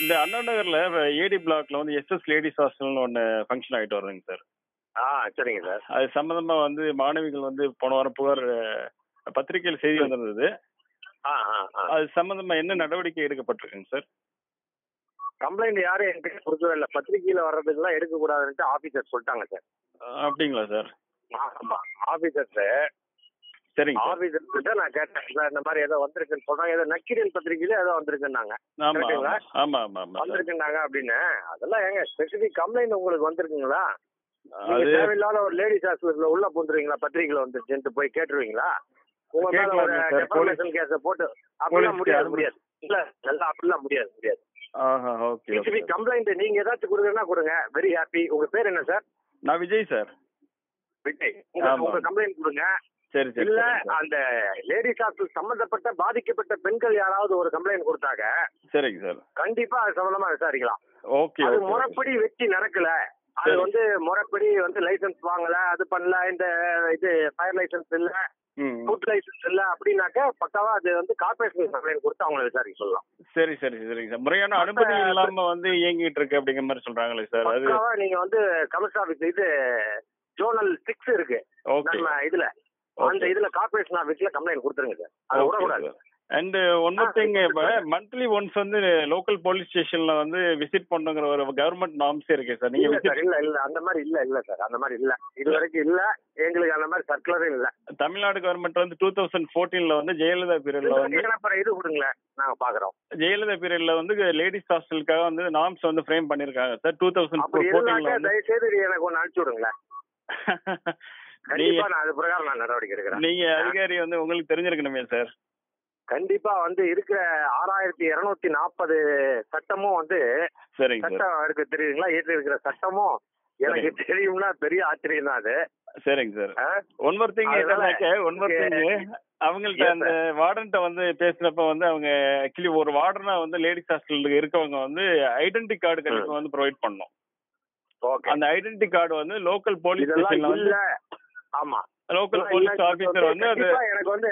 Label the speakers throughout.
Speaker 1: இந்த அண்ணா நகர்ல ஏடி பிளாக்ல வந்து எஸ்எஸ் லேடிஸ் ஹாஸ்டல்னு ஒன்று ஃபங்க்ஷன் ஆகிட்டு வருதுங்க சார்
Speaker 2: ஆ சரிங்க சார்
Speaker 1: அது சம்பந்தமா வந்து மாணவிகள் வந்து போன வாரம் புகார் பத்திரிகையில் செய்தி வந்திருந்தது.
Speaker 2: ஆ ஆ ஆ.
Speaker 1: அது சம்பந்தமா என்ன நடவடிக்கை எடுக்கப்பட்டிருக்குங்க சார்
Speaker 2: கம்ப்ளைண்ட் யாரும் என்கிட்ட கொடுக்கவே இல்லை. பத்திரிகையில வர்றதுக்கெல்லாம் எடுக்கக்கூடாதுன்ட்டு ஆஃபீஸர் சொல்லிட்டாங்க சார்
Speaker 1: அப்படிங்களா சார்
Speaker 2: ஆமா ஆஃபீஸர்ஸ்
Speaker 1: சரிங்க
Speaker 2: கிட்ட நான் கேட்டேன். சார் இந்த மாதிரி ஏதோ வந்திருக்குன்னு சொல்றாங்க ஏதோ நக்கீரன் பத்திரிகையில ஏதோ வந்திருக்குன்னாங்க.
Speaker 1: ஆமா? ஆமா.
Speaker 2: வந்திருக்குன்னாங்க அப்படின்னு. அதெல்லாம் ஏங்க ஸ்பெசிபிக் கம்ப்ளைண்ட் உங்களுக்கு வந்திருக்குங்களா? தேவையில்லாத ஒரு லேடிஸ் ஹாஸ்பிட்டல் உள்ள பூந்துருவீங்களா? பத்திரிகையில வந்துருச்சுன்ட்டு போய் கேட்டுருவீங்களா? உங்க மேல ஒரு டெஃபர்மேஷன் கேஸ போட்டு அப்படிலாம் முடியாது முடியாது. இல்ல நல்லா அப்படிலாம் முடியாது முடியாது. ஸ்பெசிபிக் கம்ப்ளைண்ட் நீங்க ஏதாச்சும் கொடுங்கன்னா கொடுங்க. வெரி ஹாப்பி உங்க பேர் என்ன சார்?
Speaker 1: நான் விஜய் சார்.
Speaker 2: விஜய். உங்க கம்ப்ளைண்ட் கொடுங்க.
Speaker 1: சரி சரி
Speaker 2: இல்ல. அந்த லேடிஸ் ஹாஸ்டல் சம்பந்தப்பட்ட பாதிக்கப்பட்ட பெண்கள் யாராவது ஒரு கம்ப்ளைண்ட் கொடுத்தாங்க
Speaker 1: சரிங்க சார்.
Speaker 2: கண்டிப்பா அது சம்பந்தமா விசாரிக்கலாம்.
Speaker 1: ஓகே
Speaker 2: அது. முறைப்படி வெற்றி நடக்கல. அது. வந்து முறைப்படி வந்து லைசென்ஸ் வாங்கல அது பண்ணல இந்த இது ஃபயர் லைசென்ஸ் இல்ல. ஃபுட் லைசென்ஸ் இல்ல அப்படின்னாக்க பக்காவா அது வந்து கார்பரேஷன் கம்ப்ளைண்ட் கொடுத்து அவங்களை விசாரிக்க சொல்லலாம்.
Speaker 1: சரி சரி சரிங்க சார். முறையான அனுமதி இல்லாம வந்து இயங்கிட்டு இருக்கு அப்படிங்கிற மாதிரி சொல்றாங்களே சார். அது
Speaker 2: பக்காவா நீங்க வந்து கமிஷன் ஆபீஸ் இது ஜோனல் சிக்ஸ் இருக்கு. நம்ம இதுல. அந்த இதுல கார்பரேஷன் ஆபீஸ்ல கம்ப்ளைண்ட் கொடுத்துருங்க சார் அதை விடக்கூடாது.
Speaker 1: அண்ட் ஒன் மோர் திங் இப்போ மந்த்லி ஒன்ஸ் வந்து லோக்கல் போலீஸ் ஸ்டேஷன்ல வந்து விசிட் பண்ணுங்கிற ஒரு கவர்மெண்ட் நார்ம்ஸ் இருக்கு சார் நீங்க விசிட்
Speaker 2: இல்ல இல்ல. அந்த மாதிரி இல்ல இல்ல சார் அந்த மாதிரி இல்ல. இது வரைக்கும் இல்ல. எங்களுக்கு அந்த மாதிரி சர்க்குலரே இல்ல.
Speaker 1: தமிழ்நாடு கவர்மெண்ட் வந்து டூ தௌசண்ட் ஃபோர்டீன்ல வந்து ஜெயலலிதா பீரியட்ல வந்து
Speaker 2: இது கொடுங்களேன். நாங்க பாக்குறோம்.
Speaker 1: ஜெயலலிதா பீரியட்ல வந்து லேடிஸ் ஹாஸ்டலுக்காக வந்து நார்ம்ஸ் வந்து ஃப்ரேம் பண்ணிருக்காங்க சார் டூ தௌசண்ட் ஃபோர்டீன்ல
Speaker 2: தயவு செய்து எனக்கு ஒன்னு அனுப்பிச்சு விடுங்களேன். கண்டிப்பா நான் அது பிரகாரம் நான் நடவடிக்கை எடுக்கிறேன்.
Speaker 1: நீங்க அதிகாரி வந்து உங்களுக்கு தெரிஞ்சிருக்கணுமே சார்?
Speaker 2: கண்டிப்பா வந்து இருக்கிற ஆறாயிரத்தி இருநூத்தி நாற்பது சட்டமும் வந்து சட்டம் இருக்கு தெரியுங்களா ஏற்றி இருக்கிற சட்டமும் எனக்கு தெரியும்னா பெரிய ஆச்சரியம் தான் அது.
Speaker 1: சரிங்க sir? One more thing one more thing அவங்கள்ட்ட அந்த வார்டன்ட்ட வந்து பேசினப்ப வந்து அவங்க ஆக்சுவலி ஒரு வார்டனா வந்து லேடிஸ் ஹாஸ்டல்ல இருக்கவங்க வந்து ஐடென்டி கார்டு கண்டிப்பா வந்து ப்ரொவைட் பண்ணணும்.
Speaker 2: ஓகே
Speaker 1: அந்த ஐடென்டி கார்டு வந்து லோக்கல் போலீஸ் ஸ்டேஷன்ல
Speaker 2: ஆமா.
Speaker 1: லோக்கல் போலீஸ் ஆபீசர் வந்து அது
Speaker 2: எனக்கு வந்து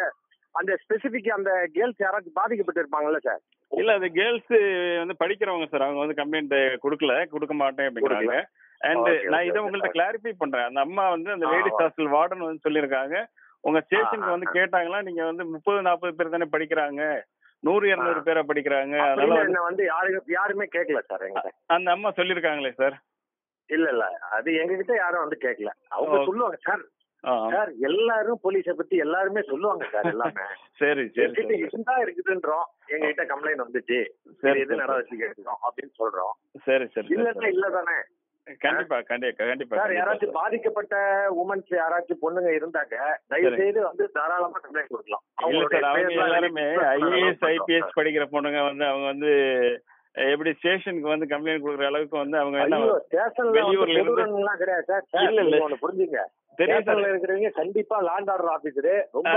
Speaker 2: அந்த ஸ்பெசிபிக் அந்த கேர்ள்ஸ் யாராச்சும் பாதிக்கப்பட்டு இருப்பாங்கல்ல சார்
Speaker 1: இல்ல அது கேர்ள்ஸ் வந்து படிக்கிறவங்க சார் அவங்க வந்து கம்ப்ளைண்ட் கொடுக்கல. கொடுக்க மாட்டேன் அப்படிங்கிறாங்க. அண்ட் நான் இதை. உங்கள்ட்ட கிளாரிஃபை பண்றேன். அந்த அம்மா வந்து அந்த லேடிஸ். ஹாஸ்டல் வார்டன் வந்து சொல்லியிருக்காங்க. உங்க ஸ்டேஷனுக்கு வந்து. கேட்டாங்களா நீங்க வந்து முப்பது நாற்பது பேர் தானே படிக்கிறாங்க. நூறு இருநூறு. பேரை படிக்கிறாங்க. அதனால வந்து
Speaker 2: யாரு யாருமே கேட்கல சார்
Speaker 1: அந்த அம்மா சொல்லியிருக்காங்களே சார்
Speaker 2: இல்ல இல்ல. அது எங்ககிட்ட யாரும் வந்து கேட்கல அவங்க. சொல்லுவாங்க சார் சார் எல்லாரும் போலீஸ பத்தி எல்லாருமே சொல்லுவாங்க சார் எல்லாமே.
Speaker 1: சரி சரி
Speaker 2: இருந்தா இருக்குதுன்றோம். எங்ககிட்ட கம்ப்ளைண்ட் வந்துச்சு.
Speaker 1: சரி,
Speaker 2: எது. நடவடிக்கை எடுக்கிறோம் அப்படின்னு சொல்றோம்.
Speaker 1: சரி சரி
Speaker 2: இல்லன்னா இல்ல தானே
Speaker 1: கண்டிப்பா கண்டிப்பா கண்டிப்பா
Speaker 2: சார் யாராச்சும். பாதிக்கப்பட்ட உமன்ஸ் யாராச்சும் பொண்ணுங்க இருந்தாக்க தயவு. செய்து வந்து தாராளமா கம்ப்ளைண்ட் கொடுக்கலாம்.
Speaker 1: அவங்க எல்லாருமே ஐஏஎஸ் ஐபிஎஸ். படிக்கிற பொண்ணுங்க வந்து அவங்க வந்து எப்படி ஸ்டேஷனுக்கு வந்து கம்ப்ளைண்ட் கொடுக்குற அளவுக்கு வந்து அவங்க என்ன
Speaker 2: ஐயோ ஸ்டேஷன்ல
Speaker 1: வெளியூர்ல இருந்து-
Speaker 2: கிடையாது சார்.
Speaker 1: இல்ல, இல்ல.
Speaker 2: புரிஞ்சுங்க. ஸ்டேஷன்ல இருக்கிறவங்க கண்டிப்பா லாண்ட் ஆர்டர் ஆபீசரு ரொம்ப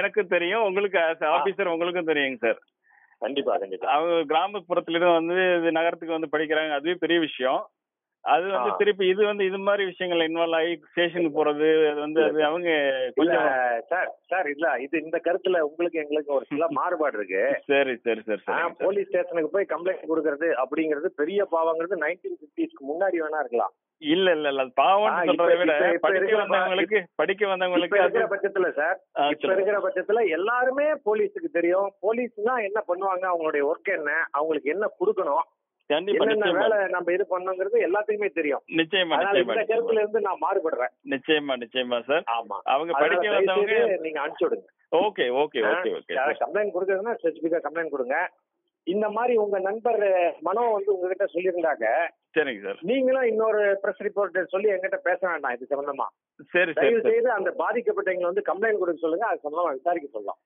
Speaker 1: எனக்கும் தெரியும். உங்களுக்கு ஆபீசர் உங்களுக்கும் தெரியுங்க சார்
Speaker 2: கண்டிப்பா கண்டிப்பா.
Speaker 1: அவங்க கிராமப்புறத்துல இருந்து வந்து நகரத்துக்கு வந்து படிக்கிறாங்க. அதுவே பெரிய விஷயம். அது வந்து. திருப்பி இது வந்து இது மாதிரி விஷயங்கள் இன்வால்வ் ஆகி ஸ்டேஷனுக்கு போறது அது வந்து அது அவங்க கொஞ்சம்
Speaker 2: சார் சார் இல்ல இது இந்த கருத்துல உங்களுக்கு எங்களுக்கு ஒரு சில மாறுபாடு இருக்கு.
Speaker 1: சரி சரி சரி
Speaker 2: போலீஸ் ஸ்டேஷனுக்கு போய் கம்ப்ளைண்ட் கொடுக்கறது அப்படிங்கிறது பெரிய பாவங்கிறது நைன்டீன் பிப்டிஸ்க்கு முன்னாடி வேணா இருக்கலாம்.
Speaker 1: இல்ல இல்ல இல்ல பாவம்னு சொல்றதை விட படிக்க வந்தவங்களுக்கு படிக்க வந்தவங்களுக்கு
Speaker 2: இருக்கிற பட்சத்துல சார் இப்ப. இருக்கிற பட்சத்துல எல்லாருமே போலீஸுக்கு தெரியும். போலீஸ்னா என்ன பண்ணுவாங்க? அவங்களுடைய ஒர்க் என்ன? அவங்களுக்கு என்ன கொடுக்கணும்?
Speaker 1: கண்டிப்பா
Speaker 2: வேலை நம்ம இது பண்ணோங்கிறது எல்லாத்துக்குமே தெரியும்.
Speaker 1: நிச்சயமா நிச்சயமா.
Speaker 2: கருத்துல இருந்து நான் மாறுபடுறேன்.
Speaker 1: நிச்சயமா நிச்சயமா சார்.
Speaker 2: ஆமா.
Speaker 1: அவங்க படிக்க வந்தவங்க
Speaker 2: நீங்க அனுப்பிச்சு விடுங்க.
Speaker 1: Okay okay okay okay
Speaker 2: complaint கொடுக்கறதுன்னா ஸ்பெசிபிக்கா கம்ப்ளைண்ட் கொடுங்க. இந்த மாதிரி உங்க நண்பர் மனோ வந்து உங்ககிட்ட சொல்லியிருந்தாங்க.
Speaker 1: சரிங்க சார்.
Speaker 2: நீங்களும் இன்னொரு பிரஸ் ரிப்போர்ட்டர் சொல்லி எங்கிட்ட பேச வேண்டாம் இது சம்பந்தமா.
Speaker 1: சரி
Speaker 2: தயவு செய்து அந்த பாதிக்கப்பட்டவங்களை வந்து கம்ப்ளைண்ட் கொடுக்க சொல்லுங்க அது சம்பந்தமா விசாரிக்க சொல்லலாம்.